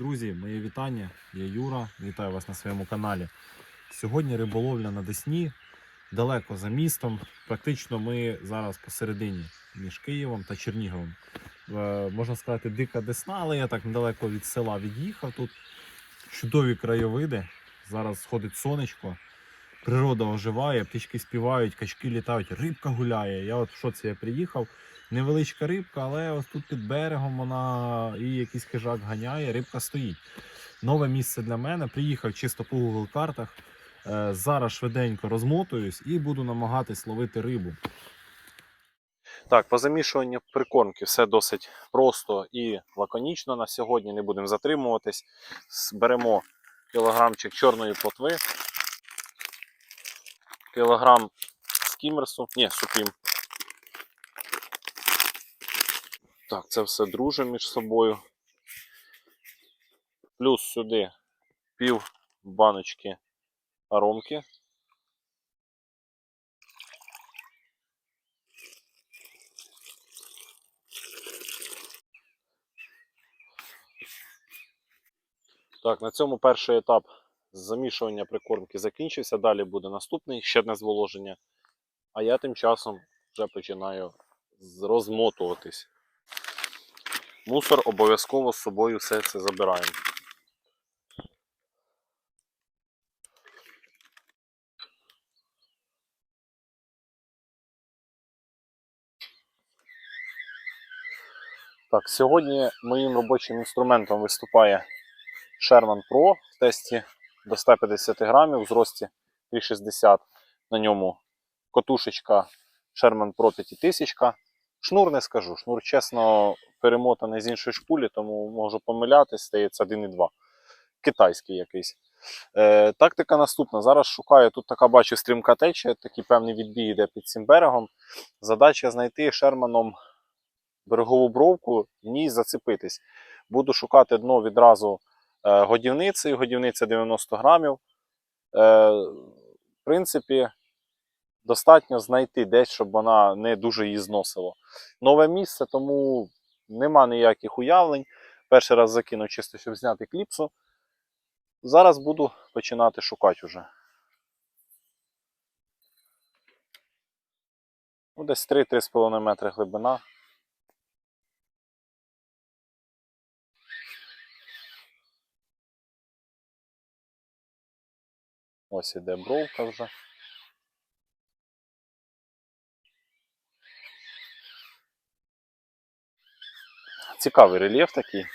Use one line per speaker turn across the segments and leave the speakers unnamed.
Друзі, моє вітання. Я Юра. Вітаю вас на своєму каналі. Сьогодні риболовля на Десні, далеко за містом. Практично ми зараз посередині між Києвом та Черніговом. Е, можна сказати, дика Десна, але я так недалеко від села від'їхав. Тут чудові краєвиди. Зараз сходить сонечко, природа оживає, птички співають, качки літають, рибка гуляє. Я от в шоці я приїхав. Невеличка рибка, але ось тут під берегом вона і якийсь хижак ганяє, рибка стоїть. Нове місце для мене. Приїхав чисто по Google картах. Е, Зараз швиденько розмотуюсь і буду намагатись ловити рибу. Так, по замішуванню прикормки все досить просто і лаконічно на сьогодні. Не будемо затримуватись. Беремо кілограмчик чорної плотви, кілограм скімерсу, ні, супрім. Так, це все друже між собою. Плюс сюди пів баночки аромки. Так, на цьому перший етап замішування прикормки закінчився. Далі буде наступний ще одне зволоження. А я тим часом вже починаю розмотуватись. Мусор обов'язково з собою все це забираємо. Так, сьогодні моїм робочим інструментом виступає Sherman Pro в тесті до 150 грамів в зрості 360. На ньому котушечка Sherman Pro 5000. Шнур не скажу. Шнур, чесно, перемотаний з іншої шпулі, тому можу помилятись, стається 1,2. Китайський якийсь. Е, тактика наступна. Зараз шукаю, тут така бачу стрімка течія, такий певний відбій йде під цим берегом. Задача знайти шерманом берегову бровку, в ній зацепитись. Буду шукати дно відразу е, годівницею, годівниця 90 грамів. Е, в принципі, достатньо знайти десь, щоб вона не дуже її зносила. Нове місце, тому нема ніяких уявлень. Перший раз закинув чисто, щоб зняти кліпсу. Зараз буду починати шукати вже. Ну, десь 3-3,5 метри глибина. Ось іде бровка вже. Цікавий рельєф такий. Е,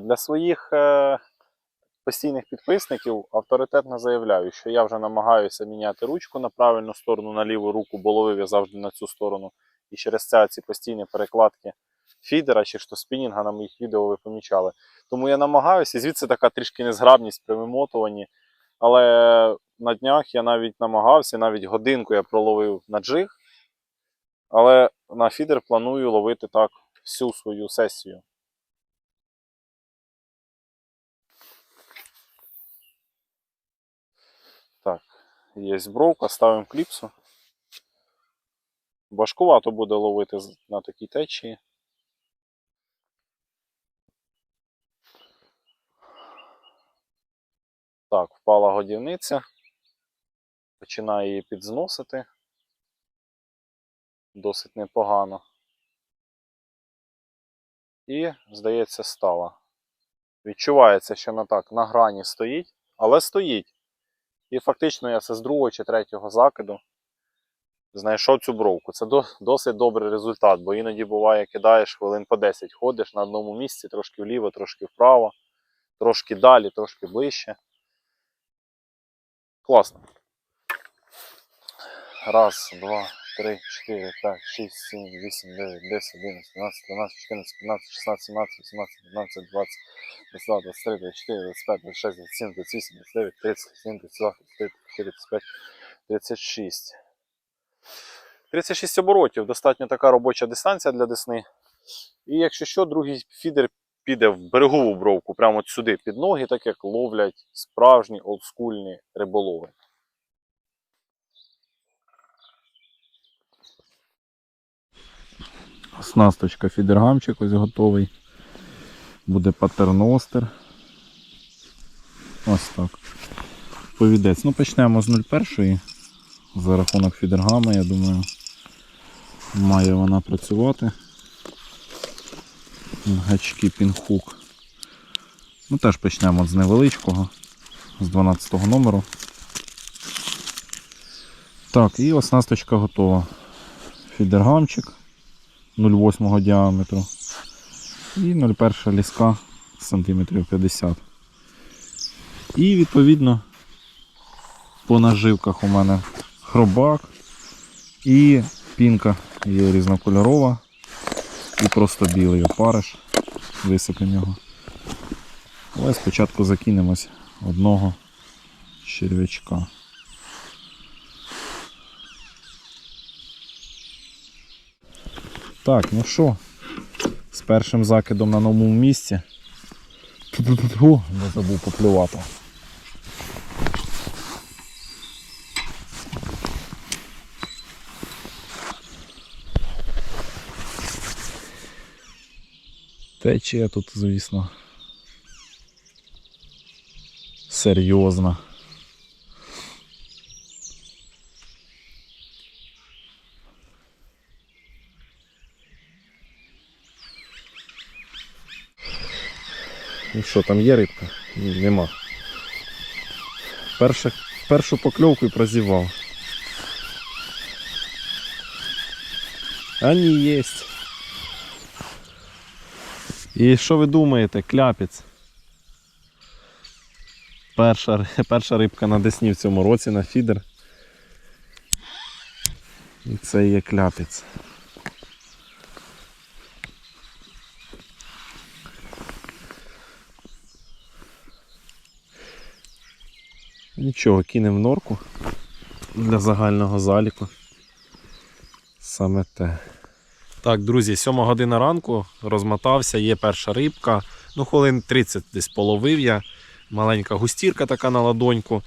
Для своїх е, постійних підписників авторитетно заявляю, що я вже намагаюся міняти ручку на правильну сторону, на ліву руку, бо ловив я завжди на цю сторону. І через це ці постійні перекладки фідера чи що спінінга на моїх відео ви помічали. Тому я намагаюся, звідси така трішки незграбність при вимотуванні. Але на днях я навіть намагався, навіть годинку я проловив на джиг. Але на фідер планую ловити так всю свою сесію. Так, є бровка, ставимо кліпсу. Важкувато буде ловити на такій течії. Так, впала годівниця. Починаю її підзносити. Досить непогано. І, здається, стала. Відчувається, що вона так на грані стоїть, але стоїть. І фактично я це з другого чи третього закиду знайшов цю бровку. Це досить добрий результат, бо іноді буває, кидаєш хвилин по 10, ходиш на одному місці, трошки вліво, трошки вправо, трошки далі, трошки ближче. Класно. Раз, два, три, чотири, п'ять, шість, сім, вісім, дев'ять, десять, одинадцять, дванадцять, тринадцять, чотирнадцять, п'ятнадцять, шістнадцять, сімнадцять, вісімнадцять, дев'ятнадцять, двадцять, двадцять два, двадцять три, двадцять чотири, двадцять п'ять, двадцять шість, двадцять сім, двадцять вісім, двадцять дев'ять, тридцять, сім, тридцять два, тридцять три, тридцять чотири, тридцять п'ять, тридцять шість. 36 оборотів, достатньо така робоча дистанція для десни. І якщо що, другий фідер піде в берегову бровку, прямо от сюди під ноги, так як ловлять справжні олдскульні риболови. Оснасточка фідергамчик ось готовий. Буде патерностер. Ось так. Повідець. Ну почнемо з 01 за рахунок фідергама, я думаю, має вона працювати. Гачки пінхук. Ну теж почнемо з невеличкого, з 12 номеру. Так, і оснасточка готова. Фідергамчик 0,8 діаметру і 0,1 ліска сантиметрів 50. І відповідно по наживках у мене хробак і пінка є різнокольорова і просто білий опариш високо нього. Але спочатку закинемось одного черв'ячка. Так, ну що, з першим закидом на новому місці. Ту-ту-ту-ту, Не забув поплювати. Течія тут, звісно. Серйозна. Ну що, там є рибка? Ні, нема. Перше, першу покльовку і прозівав. А ні, єсть. І що ви думаєте, кляпець? Перша, перша рибка на Десні в цьому році на фідер. І це є кляпець. Нічого, кинемо норку для загального заліку. Саме те. Так, друзі, 7 година ранку розмотався, є перша рибка. Ну, хвилин 30 десь половив я. Маленька густірка така на ладоньку.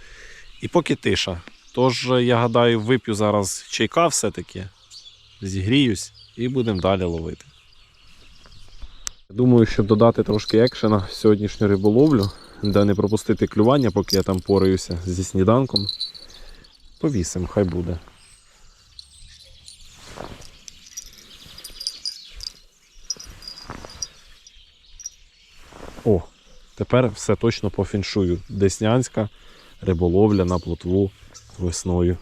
І поки тиша. Тож, я гадаю, вип'ю зараз чайка все-таки, зігріюсь і будемо далі ловити. Думаю, щоб додати трошки екшена в сьогоднішню риболовлю, де не пропустити клювання, поки я там пораюся зі сніданком. Повісим, хай буде. О, тепер все точно по фіншую. Деснянська риболовля на плотву весною.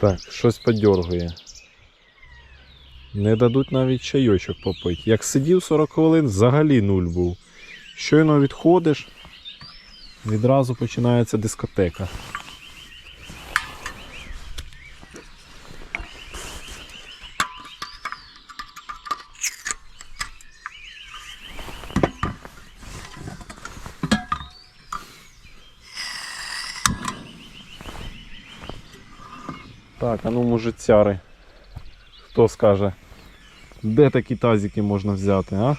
Так, щось подьоргує. Не дадуть навіть чайочок попити. Як сидів 40 хвилин, взагалі нуль був. Щойно відходиш, відразу починається дискотека. Так, а ну мужицяри. Хто скаже, де такі тазики можна взяти, а?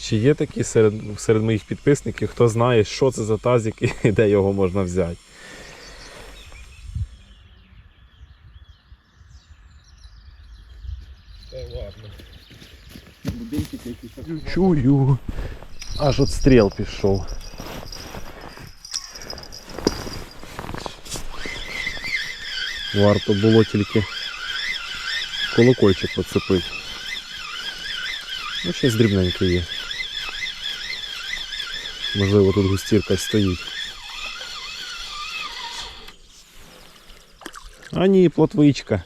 Чи є такі серед, серед моїх підписників, хто знає, що це за тазик і де його можна взяти? Чую. Аж от стріл пішов. Варто було тільки колокольчик поцепити. Ну, щось дрібненьке є. Можливо, тут густірка стоїть. А ні, плотвичка.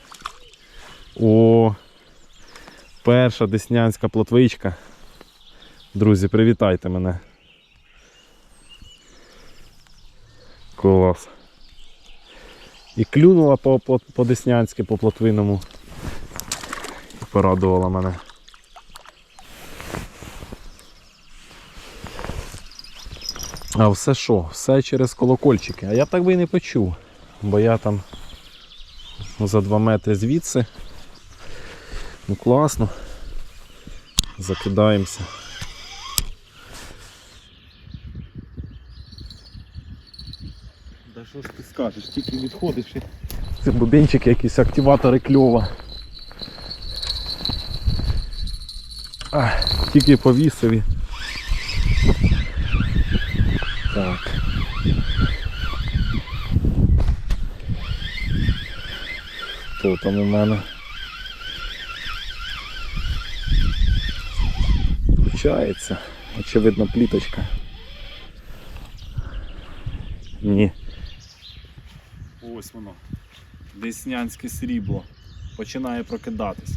О, перша деснянська плотвичка. Друзі, привітайте мене. Клас. І клюнула по, по, по деснянськи, по плотвиному. Порадувала мене. А все що? Все через колокольчики. А я так би і не почув, бо я там за 2 метри звідси. Ну класно. Закидаємося.
Да що ж ти скажеш, тільки відходиш
Це бубенчики, якісь активатори кльова. А, тільки повісові. Так. Хто там у мене? Включається. Очевидно, пліточка. Ні. Ось воно. Деснянське срібло. Починає прокидатись.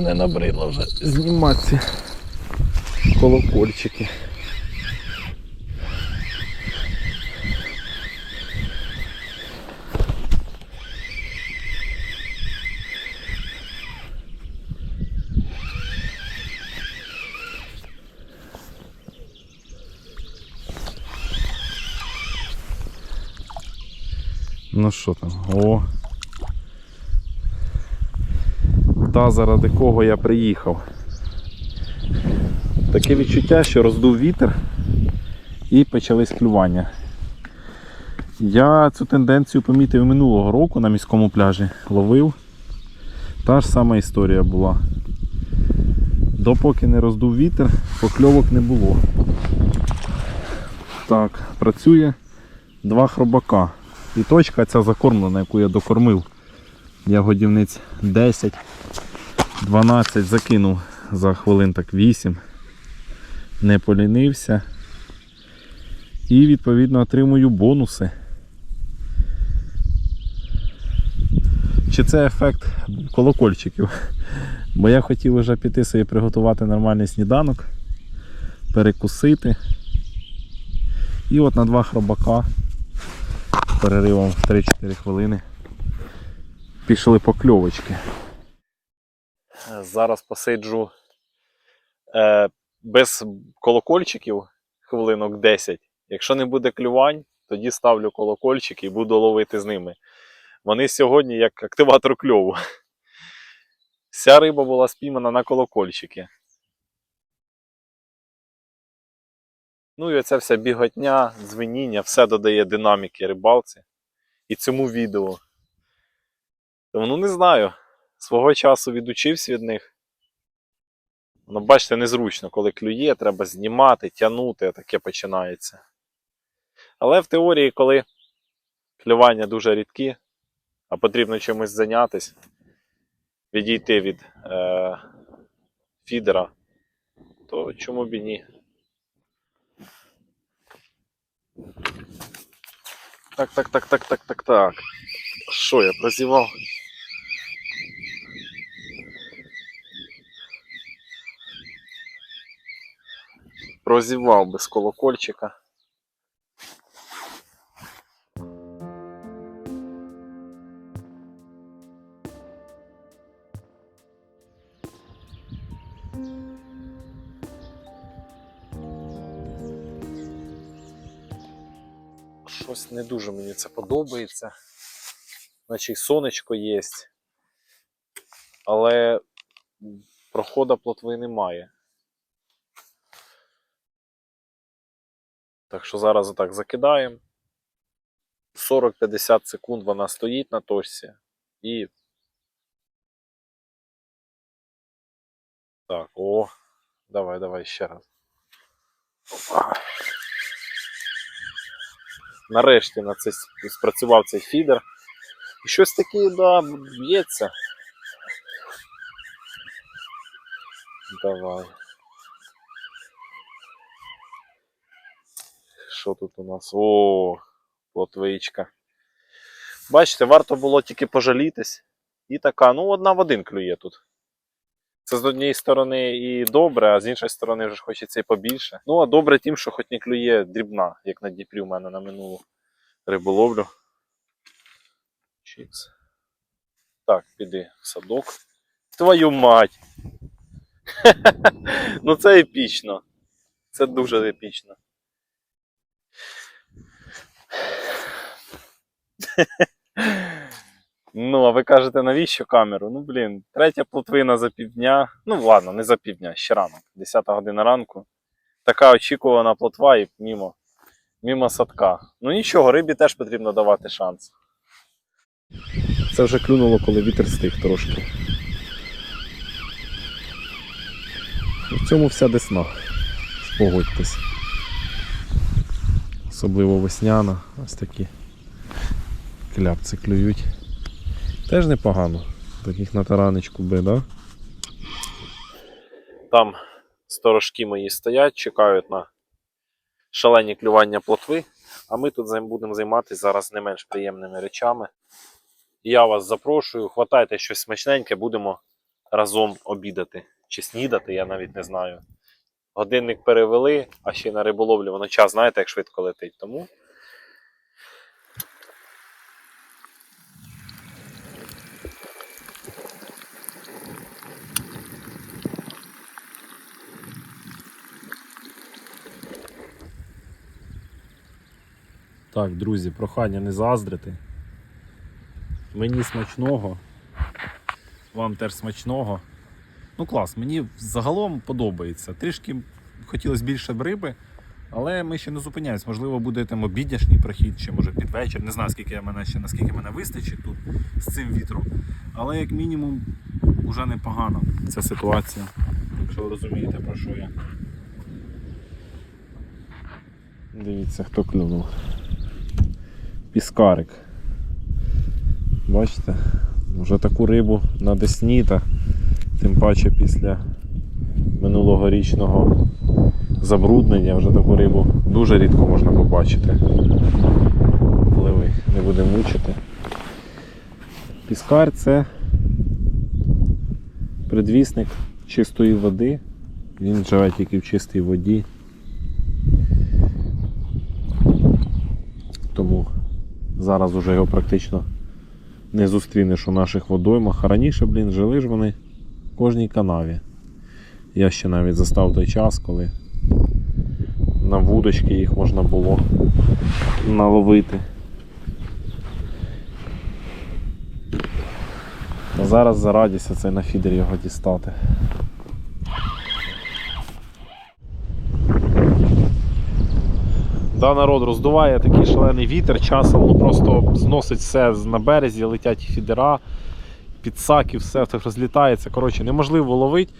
Мене набридло вже знімати ці колокольчики. Ну що там? О. Та, заради кого я приїхав. Таке відчуття, що роздув вітер і почались клювання. Я цю тенденцію помітив минулого року на міському пляжі. Ловив. Та ж сама історія була. Допоки не роздув вітер, покльовок не було. Так, працює два хробака. І точка ця закормлена, яку я докормив. Я годівниць 10, 12 закинув за хвилин так 8. Не полінився. І відповідно отримую бонуси. Чи це ефект колокольчиків? Бо я хотів вже піти собі приготувати нормальний сніданок, перекусити. І от на два хробака переривом в 3-4 хвилини пішли покльовочки. Зараз посиджу е, без колокольчиків хвилинок 10. Якщо не буде клювань, тоді ставлю колокольчики і буду ловити з ними. Вони сьогодні як активатор кльову. Вся риба була спіймана на колокольчики. Ну і оця вся біготня, дзвеніння, все додає динаміки рибалці і цьому відео. Тому ну не знаю. Свого часу відучився від них. Ну, бачите, незручно, коли клює, треба знімати, тягнути, таке починається. Але в теорії, коли клювання дуже рідкі, а потрібно чимось зайнятися, відійти від е, фідера, то чому б і ні? Так, так, так, так, так, так, так. Що я прозівав? Прозівав без колокольчика. Щось не дуже мені це подобається. Наче й сонечко є. Але прохода плотви немає. Так що зараз отак закидаємо. 40-50 секунд вона стоїть на точці. І. Так, о, давай, давай ще раз. Нарешті на це спрацював цей фідер. І щось таке, да, б'ється. Давай. Що тут у нас? О, плотвичка. Бачите, варто було тільки пожалітись. І така, ну, одна в один клює тут. Це з однієї сторони і добре, а з іншої сторони вже хочеться і побільше. Ну, а добре тим, що хоч не клює дрібна, як на Дніпрі у мене на минулу риболовлю. Чікс. Так, піди в садок. Твою мать! ну це епічно. Це дуже епічно. Ну, а ви кажете, навіщо камеру? Ну, блін, третя плотвина за півдня. Ну, ладно, не за півдня, ще ранок. 10 година ранку. Така очікувана плотва і мімо, мімо садка. Ну нічого, рибі теж потрібно давати шанс. Це вже клюнуло, коли вітер стих трошки. В цьому вся десна. Погодьтесь. Особливо весняна, ось такі кляпці клюють. Теж непогано. Таких на таранечку би, да? Там сторожки мої стоять, чекають на шалені клювання плотви, а ми тут будемо займатися зараз не менш приємними речами. Я вас запрошую, хватайте щось смачненьке, будемо разом обідати чи снідати, я навіть не знаю. Годинник перевели, а ще й на риболовлю воно час, знаєте, як швидко летить. Тому Так, друзі, прохання не заздрити. Мені смачного. Вам теж смачного. Ну клас, мені загалом подобається. Трішки хотілося більше б риби, але ми ще не зупиняємось. Можливо, буде там обідняшній прохід, чи може під вечір. Не знаю, скільки я мене ще наскільки мене вистачить тут з цим вітром. Але як мінімум вже непогана ця ситуація. Якщо ви розумієте про що я. Дивіться, хто клюнув. Піскарик. Бачите? Вже таку рибу на Десні, та тим паче після минулогорічного забруднення вже таку рибу дуже рідко можна побачити. Пливи, не будемо мучити. Піскар це предвісник чистої води. Він живе тільки в чистій воді. Тому зараз уже його практично не зустрінеш у наших водоймах. А раніше, блін, жили ж вони кожній канаві. Я ще навіть застав той час, коли на вудочки їх можна було наловити. А зараз зарадіся цей на фідер його дістати. Да, народ роздуває такий шалений вітер, часом воно просто зносить все на березі, летять фідера, підсаки, все так розлітається. Коротше, неможливо ловити.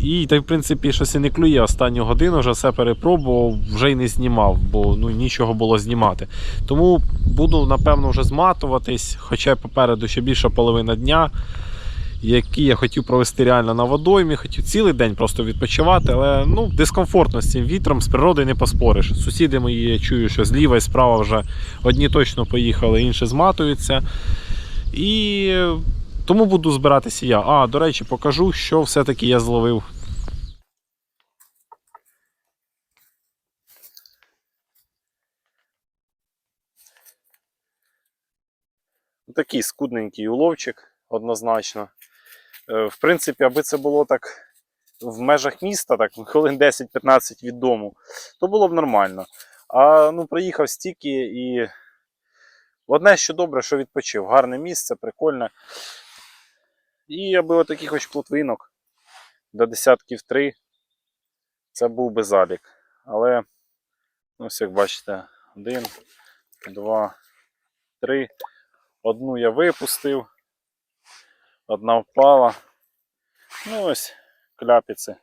І та в принципі щось і не клює останню годину, вже все перепробував, вже й не знімав, бо ну, нічого було знімати. Тому буду, напевно, вже зматуватись, хоча попереду ще більша половина дня, які я хотів провести реально на водоймі, хотів цілий день просто відпочивати, але ну, дискомфортно з цим вітром, з природою не поспориш. Сусіди мої я чую, що зліва і справа вже одні точно поїхали, інші зматуються. І тому буду збиратися я. А, до речі, покажу, що все-таки я зловив. Такий скудненький уловчик, однозначно. Е, В принципі, аби це було так в межах міста, так хвилин 10-15 від дому, то було б нормально. А ну, приїхав стільки і одне, що добре, що відпочив. Гарне місце, прикольне. І аби отаких хоч плотвинок до десятків три, це був би залік. Але, ну, ось як бачите, один, два, три. Одну я випустив, одна впала. Ну ось кляпіці.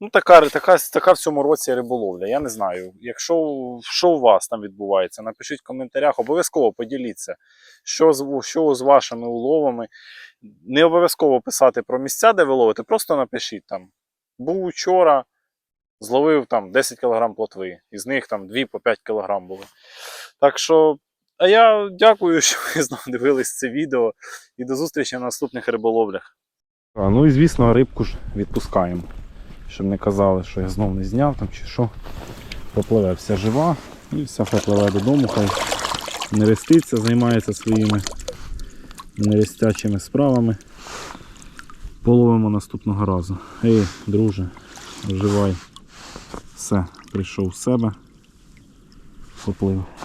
Ну, така, така, така в цьому році риболовля. Я не знаю. Якщо що у вас там відбувається, напишіть в коментарях, обов'язково поділіться, що що з вашими уловами. Не обов'язково писати про місця, де ви ловите, просто напишіть там. Був вчора, зловив там 10 кг плотви, із них там 2 по 5 кг були. Так що, а я дякую, що ви знову дивились це відео і до зустрічі на наступних риболовлях. А, ну і звісно, рибку ж відпускаємо. Щоб не казали, що я знов не зняв там чи що. Попливе вся жива і вся попливе додому, хай не реститься, займається своїми нерестячими справами. Половимо наступного разу. Ей, друже, вживай. Все, прийшов в себе.
поплив.